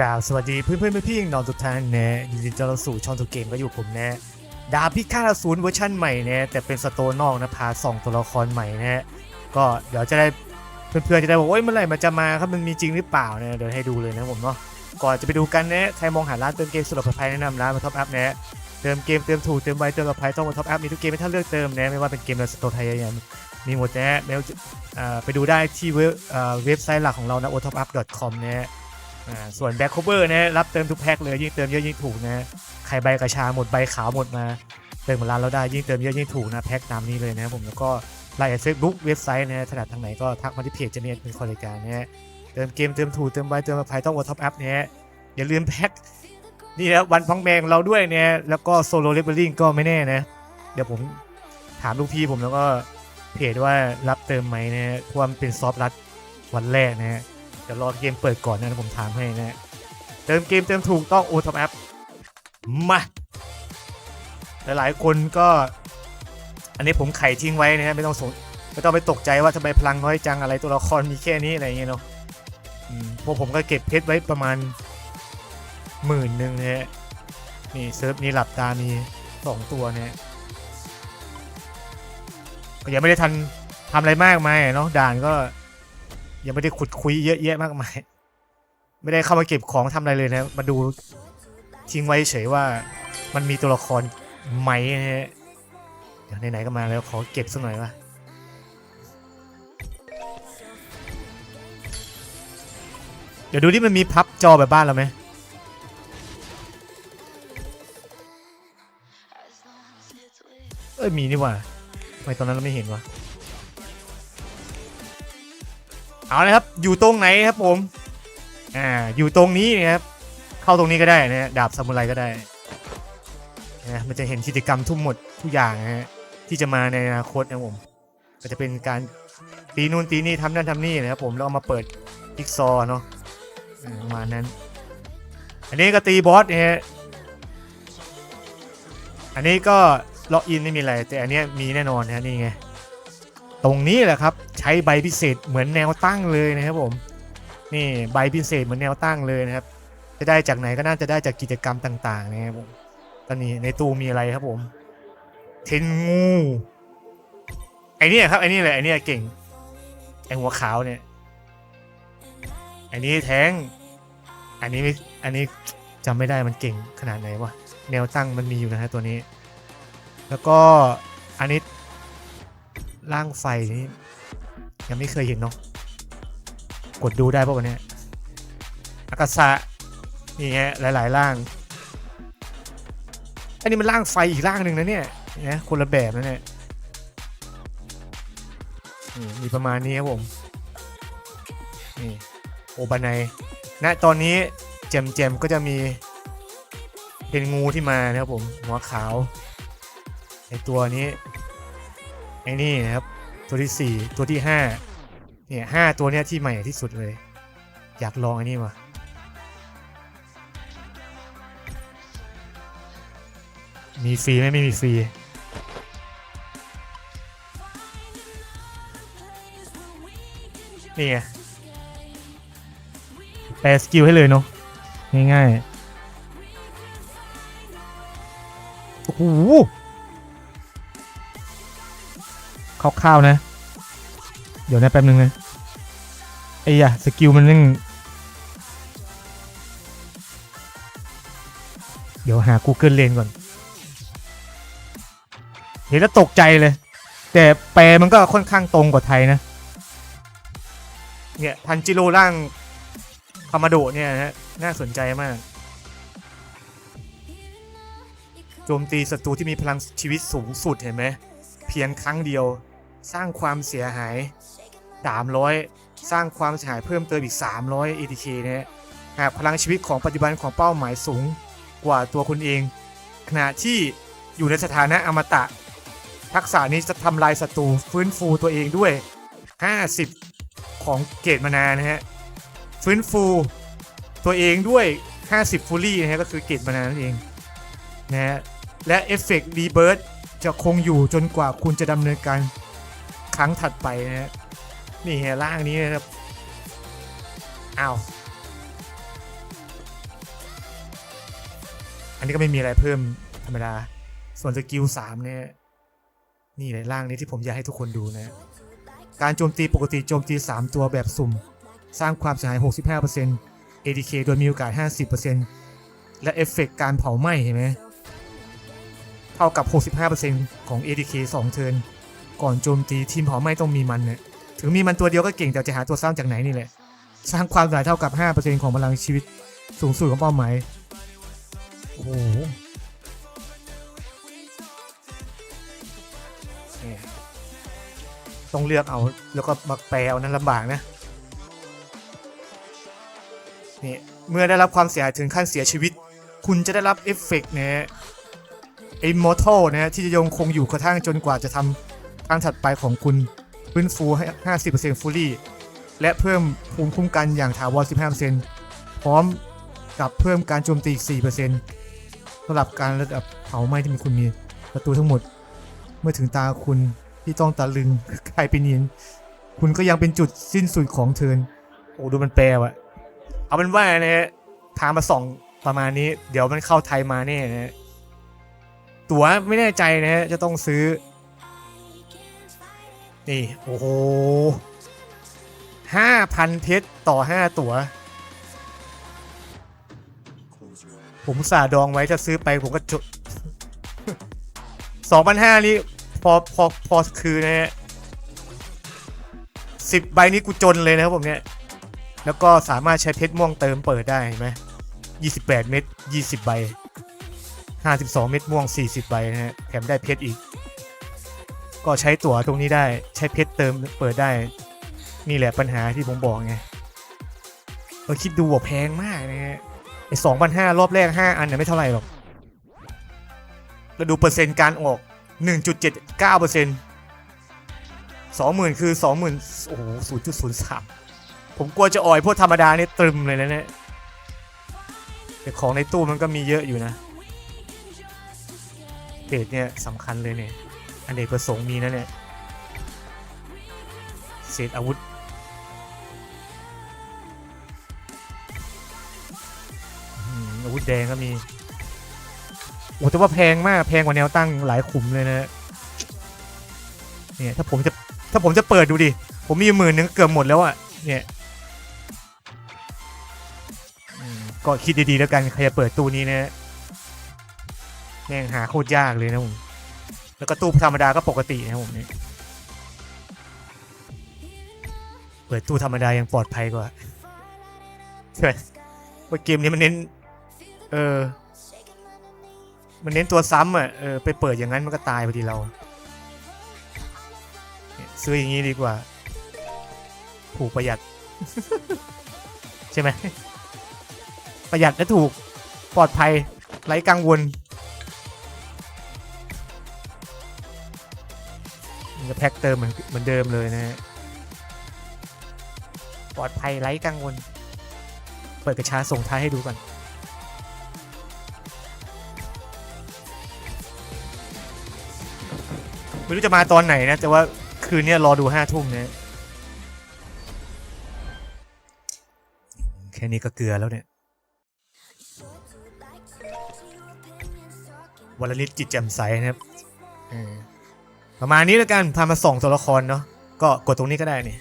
กล่าวสวัสดีเพื่อนเพื่อนๆพี่ๆน้องทุกท่านนะยินดีต้อนรับสู่ช่องทุกเกมก็อยู่ผมนะ ดาบพิฆาตอสูรเวอร์ชันใหม่นะแต่เป็นสโตนนอกนะพาสองตัวละครใหม่นะก็เดี๋ยวจะได้เพื่อนๆจะได้บอกว่าเอ้ยเมื่อไหร่มันจะมาครับมันมีจริงหรือเปล่านะเดี๋ยวให้ดูเลยนะผมเนาะก่อนจะไปดูกันนะใครมองหาร้านเติมเกมสุดปลอดภัยแนะนำร้านมาท็อปอัพนะเติมเกมเติมถูกเติมไวเติมปลอดภัยต้องมาท็อปอัพมีทุกเกมให้ท่านเลือกเติมนะไม่ว่าเป็นเกมในสโตร์ไทยยังมีหมดนะไม่ว่าจะไปดูได้ที่เว็บอ่าเว็บไซต์หลักของเรานะ otopup.com นะ อ่าส่วนแบ็คโคเวอร์นะรับเติมทุกแพ็คเลยยิ่งเติมเยอะยิ่งถูกนะใครใบกระชาหมดใบขาวหมดมาเติมมาร้านเราได้ยิ่งเติมเยอะยิ่งถูกนะแพ็คตามนี้เลยนะผมแล้วก็ไลน์เฟซบุ๊กเว็บไซต์นะถนัดทางไหนก็ทักมาที่เพจจะเนี่ยเป็นคนรายการนะฮะเติมเกมเติมถูกเติมใบเติมมาภัยต้องวอท็อปแอัพนะฮะอย่าลืมแพ็คนี่นะวันพังแมงเราด้วยเนี่ยแล้วก็โซโล่เลเวลลิ่งก็ไม่แน่นะ เดี๋ยวผมถามลูกพี่ผมแล้วก็เพจว่ารับเติมไหมนะฮะเพราะวามันเป็นซอฟต์รัดวันแรกนะฮะ ดี๋ยวรอเกมเปิดก่อนนะผมถามให้นะเติมเกมเติมถูกต้องโอทอปแอปมาหลายๆคนก็ อันนี้ผมไขทิ้งไว้นะฮะไม่ต้องสงไม่ต้องไปตกใจว่าทำไมพลังน้อยจังอะไรตัวละครมีแค่นี้อะไรอย่างเงี้ยเนาะพวกผมก็เก็บเพชรไว้ประมาณหมื่นหนึ่งนะฮะนี่เซิร์ฟนี้หลับตามีสองตัวเนะฮะก็ยังไม่ได้ทันทำอะไรมากมายเนาะด่านก็ ยังไม่ได้ขุดคุยเยอะแยะมากมาย ไม่ได้เข้ามาเก็บของทำอะไรเลยนะ มาดูทิ้งไว้เฉยว่ามันมีตัวละครไหมนะฮะเดี๋ยวไหนๆก็มาแล้วขอเก็บสักหน่อยวะเดี๋ยวดูที่มันมีพับจอแบบบ้านเราไหมเอ้ยมีนี่ว่าทำไมตอนนั้นเราไม่เห็นวะ เอาเลยครับ อยู่ตรงไหนครับผม อ่า อยู่ตรงนี้นะครับ เข้าตรงนี้ก็ได้นะฮะ ดาบซามูไรก็ได้นะมันจะเห็นกิจกรรมทุ่มหมดทุกอย่างนะฮะ ที่จะมาในอนาคตนะผม ก็จะเป็นการตีนู่นตีนี่ทำนั่นทำนี่นะครับผม แล้วเอามาเปิดจิ๊กซอว์เนาะประมาณนั้น อันนี้ก็ตีบอสนะฮะ อันนี้ก็ล็อกอินไม่มีอะไร แต่อันนี้มีแน่นอนนะนี่ไง ตรงนี้แหละครับใช้ใบพิเศษเหมือนแนวตั้งเลยนะครับผมนี่ใบพิเศษเหมือนแนวตั้งเลยนะครับ จะได้จากไหนก็น่าจะได้จากกิจกรรมต่างๆนะครับผมตอนนี้ในตู้มีอะไรครับผมเทนงูไอเนี่ยครับไอนี่เลยไอเนี่ยเก่งไอหัวขาวเนี่ยไอนี้แทงอันนี้ไม่อันนี้จำไม่ได้มันเก่งขนาดไหนวะ แนวตั้งมันมีอยู่นะฮะตัวนี้ แล้วก็อันนี้ ร่างไฟนี่ยังไม่เคยเห็นเนาะกดดูได้ป่ะวันนี้อากาศะนี่ฮะหลาย ๆ ร่าง อันนี้มันร่างไฟอีกร่างหนึ่งนะเนี่ยนะคนละแบบนะเนี่ยมีประมาณนี้ครับผมนี่โอบานายณตอนนี้เจมเจมก็จะมีเป็นงูที่มานะครับผมหัวขาวไอตัวนี้ อ้นี่นะครับ ตัวที่ 4 ตัวที่ 5 เนี่ยห้าตัวเนี้ยที่ใหม่ที่สุดเลย อยากลองอันนี้มามีฟรีไหมไม่มีฟรีนี่ไงแปลสกิลให้เลยเนาะง่ายๆโอ้โห คร่าวๆนะ เดี๋ยวนะแป๊บนึงนะไอ้ยะสกิลมันยังเดี๋ยวหา Google เลนก่อน เห็นแล้วตกใจเลย แต่แปลมันก็ค่อนข้างตรงกว่าไทยนะ เนี่ย ทันจิโร่ร่างคามาโดเนี่ยนะฮะน่าสนใจมาก โจมตีศัตรูที่มีพลังชีวิตสูงสุดเห็นไหม เพียงครั้งเดียว สร้างความเสียหาย 300 สร้างความเสียหายเพิ่มเติมอีก 300 ATK นะฮะหากพลังชีวิตของปัจจุบันของเป้าหมายสูงกว่าตัวคุณเอง ขณะที่อยู่ในสถานะอมตะ ทักษะนี้จะทำลายศัตรูฟื้นฟูตัวเองด้วย 50 ของเกรดมานานะฮะ ฟื้นฟูตัวเองด้วย 50 ฟูลี่นะฮะก็คือเกรดมานานั่นเองนะฮะและเอฟเฟกต์รีเบิร์จะคงอยู่จนกว่าคุณจะดำเนินการ รั้งถัดไปนะฮะนี่ฮะร่างนี้นะครับอ้าวอันนี้ก็ไม่มีอะไรเพิ่มธรรมดา ส่วนสกิลสามเนี่ยนี่เลยร่างนี้ที่ผมอยากให้ทุกคนดูนะการโจมตีปกติโจมตี 3 ตัวแบบสุ่ม สร้างความเสียหาย 65% ADK โดยมีโอกาส 50%และเอฟเฟกต์การเผาไหม้เห็นไหมเท่ากับ 65%ของ ADK 2 เทิร์น ก่อนโจมตีทีมเผาไม้ต้องมีมันเนี่ยถึงมีมันตัวเดียวก็เก่งแต่จะหาตัวสร้างจากไหนนี่แหละ สร้างความเสียหายเท่ากับ 5%ของพลังชีวิตสูงสุดของเป้าหมายโอ้โหต้องเลือกเอาแล้วก็มาแปลเอานั้นลำบากนะนี่เมื่อได้รับความเสียหายถึงขั้นเสียชีวิต คุณจะได้รับเอฟเฟกต์เนะฮะ Immortal นะฮะที่จะยังคงอยู่กระทั่งจนกว่าจะทำ ทางถัดไปของคุณฟื้นฟูให้ 50%ฟูลี่และเพิ่มภูมิคุ้มกันอย่างถาวร 15%พร้อมกับเพิ่มการโจมตีอีก 4%สำหรับการระดับเผาไหม้ที่มีคุณมีประตูทั้งหมด เมื่อถึงตาคุณที่ต้องตะลึงกลายเป็นหินคุณก็ยังเป็นจุดสิ้นสุดของเทินโอ้ดูมันแปลวะเอาเป็นว่านะฮะทางมาส่องประมาณนี้ เดี๋ยวมันเข้าไทยมาแน่นะฮะตั๋วไม่แน่ใจนะฮะจะต้องซื้อ นี่ โอ้โหห้าพันเพชรต่อห้าตั๋ว ผมสาดองไว้ถ้าซื้อไปผมก็จุดสองพันห้านี่พอพอพอคือนะฮะสิบใบนี้กูจนเลยนะครับผมเนี่ย แล้วก็สามารถใช้เพชรม่วงเติมเปิดได้เห็นไหมยี่สิบแปดเม็ดยี่สิบใบห้าสิบสองเม็ดม่วงสี่สิบใบนะฮะแถมได้เพชรอีก ก็ใช้ตั๋วตรงนี้ได้ใช้เพชรเติมเปิดได้ นี่แหละปัญหาที่ผมบอกไงเราคิดดูว่าแพงมากนะฮะไอ้สองพันห้ารอบแรกห้าอันเนี่ยไม่เท่าไหร่หรอกแล้วดูเปอร์เซ็นต์การออกหนึ่งจุดเจ็ดเก้าเปอร์เซ็นต์สองหมื่นคือสองหมื่นโอ้โหศูนย์จุดศูนย์สามผมกลัวจะอ่อยพวกธรรมดาเนี่ยตรึมเลยนะเนี่ยแต่ของในตู้มันก็มีเยอะอยู่นะเพจเนี่ยสำคัญเลยเนี่ย อันเดกประสงค์มีนะเนี่ยเศษอาวุธ อาวุธแดงก็มี โอ้แต่ว่าแพงมาก แพงกว่าแนวตั้งหลายขุมเลยนะเนี่ยถ้าผมจะถ้าผมจะเปิดดูดิ ผมมีหมื่นนึงเกือบหมดแล้วอะเนี่ยก็คิดดีๆแล้วกัน ใครจะเปิดตู้นี้นะแม่งหาโคตรยากเลยนะผม แล้วก็ตู้ธรรมดาก็ปกตินะครับผมเนี่ยเปิดตู้ธรรมดายังปลอดภัยกว่าใช่ไหมว่าเกมนี้มันเน้น เออ มันเน้นตัวซ้ำอะเออไปเปิดอย่างนั้นมันก็ตายพอดีเราเนี่ยซื้ออย่างนี้ดีกว่า ถูกประหยัด ใช่ไหมประหยัดและถูกปลอดภัยไร้กังวล จะแพ็คเติมเหมือนเหมือนเดิมเลยนะฮะปลอดภัยไร้กังวล เปิดกระชาส่งท้ายให้ดูก่อนไม่รู้จะมาตอนไหนนะ แต่ว่าคืนนี้รอดูห้าทุ่มเนี่ยแค่นี้ก็เกลือแล้วเนี่ยวันละนิดจิตแจ่มใสนะครับ ประมาณนี้แล้วกันพามาส่องตัวละครเนาะก็กดตรงนี้ก็ได้นี่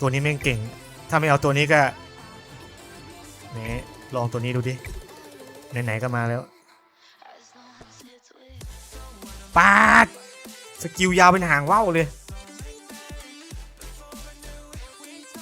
ตัวนี้แม่งเก่ง ถ้าไม่เอาตัวนี้ก็นี่ลองตัวนี้ดูดิไหนๆก็มาแล้วปาดสกิลยาวเป็นหางว่าวเลย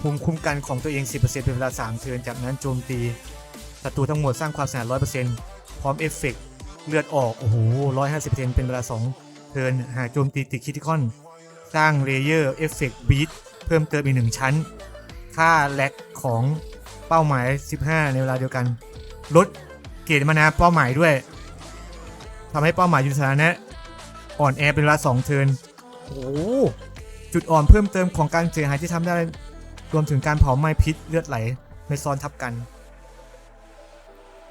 ภูมิคุ้มกันของตัวเอง 10%เป็นเวลา 3 เทิร์นจากนั้นโจมตีศัตรูทั้งหมดสร้างความเสียหาย100%พร้อมเอฟเฟกเลือดออก โอ้โห150%เป็นเวลา 2 เทิร์นหากโจมตีติดคิติคอน สร้างเลเยอร์เอฟเฟกต์บีทเพิ่มเติมอีก1ชั้น ค่าแลกของเป้าหมาย 15 ในเวลาเดียวกัน ลดเกรดมานาเป้าหมายด้วยทำให้เป้าหมายอยู่ในสถานะอ่อนแอเป็นเวลา2เทิร์นโอ้จุดอ่อนเพิ่มเติมของการเสียหายที่ทำได้ รวมถึงการเผาไหม้พิษเลือดไหลไม่ซ้อนทับกัน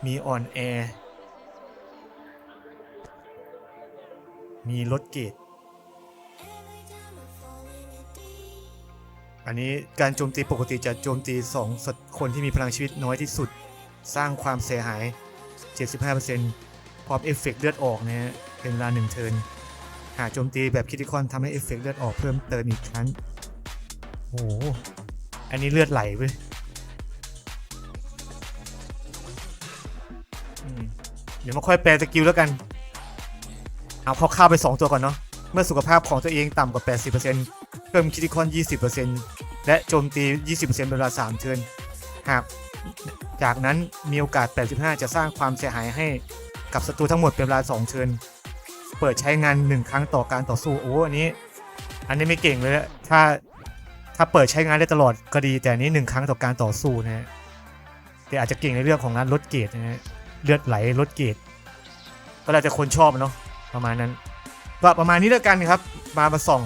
มีอ่อนแอ มีลดเกรดอันนี้การโจมตีปกติจะโจมตี2สัตคนที่มีพลังชีวิตน้อยที่สุด สร้างความเสียหาย 75%พร้อมเอฟเฟกต์เลือดออกนะฮะเป็นเวลา1เทินหากโจมตีแบบคิติคอนทำให้เอฟเฟกต์เลือดออกเพิ่มเติมอีกครั้งโอ้โหอันนี้เลือดไหลเว้ยเดี๋ยวมาค่อยแปลสกิลแล้วกัน เอาเข้าไป 2 ตัวก่อนเนาะ เมื่อสุขภาพของตัวเองต่ำกว่า 80%เพิ่มคิติคอน 20%และโจมตี 20%เป็นเวลา 3 เทิร์น หาก จากนั้นมีโอกาส 85 จะสร้างความเสียหายให้กับศัตรูทั้งหมดเป็นเวลา 2 เทิร์น เปิดใช้งาน 1 ครั้งต่อการต่อสู้โอ้อันนี้ อันนี้ไม่เก่งเลยอะถ้าถ้าเปิดใช้งานได้ตลอดก็ดี แต่อันนี้ 1 ครั้งต่อการต่อสู้นะฮะ แต่อาจจะเก่งในเรื่องของการลดเกรดนะฮะ เลือดไหลลดเกรดก็แล้วแต่คนชอบเนาะ ประมาณนั้นก็ประมาณนี้แล้วกันครับ มามาส่อง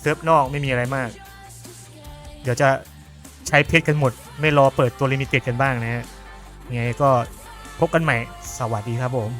เซิร์ฟนอกไม่มีอะไรมาก เดี๋ยวจะใช้เพชรกันหมด ไม่รอเปิดตัวลิมิเต็ดกันบ้างนะฮะยังไงก็พบกันใหม่ สวัสดีครับผม